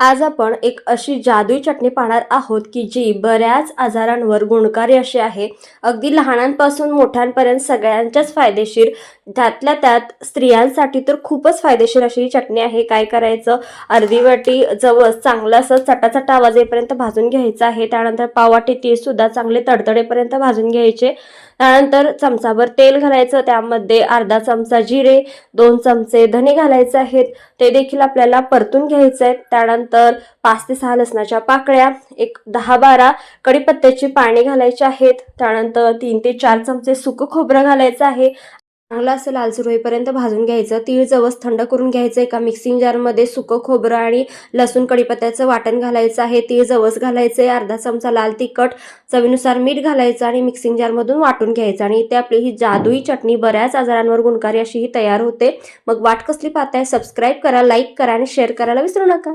आज आपण एक अशी जादुई चटणी पाहणार आहोत की जी बऱ्याच आजारांवर गुणकारी अशी आहे. अगदी लहानांपासून मोठ्यांपर्यंत सगळ्यांच्याच फायदेशीर. त्यातल्या त्यात स्त्रियांसाठी तर खूपच फायदेशीर अशी ही चटणी आहे. काय करायचं? अर्धी वाटी जवळ चांगलं असं चटाचटा आवाज येईपर्यंत भाजून घ्यायचं आहे. त्यानंतर पाववाटी तीळ सुद्धा चांगले तडतडेपर्यंत भाजून घ्यायचे. त्यानंतर चमचाभर तेल घालायचं त्यामध्ये अर्धा चमचा जिरे दोन चमचे धने घालायचे आहेत. ते देखील आपल्याला परतून घ्यायचे आहेत. त्यानंतर पाच ते सहा लसणाच्या पाकळ्या एक दहा बारा कढीपत्त्याची पाणी घालायची आहेत. त्यानंतर तीन ते चार चमचे सुकं खोबरं घालायचं आहे. चांगलं असं लालसर होईपर्यंत भाजून घ्यायचं. तीळ जवस थंड करून घ्यायचं. एका मिक्सिंग जारमध्ये सुकं खोबरं आणि लसूण कढीपत्त्याचं वाटण घालायचं आहे. तीळ जवस घालायचं. आहे अर्धा चमचा लाल तिखट चवीनुसार मीठ घालायचं आणि मिक्सिंग जारमधून वाटून घ्यायचं. आणि इथे आपली ही जादुई चटणी बऱ्याच आजारांवर गुणकारी अशी ही तयार होते. मग वाट कसली पाहताय? सबस्क्राईब करा लाईक करा आणि शेअर करायला विसरू नका.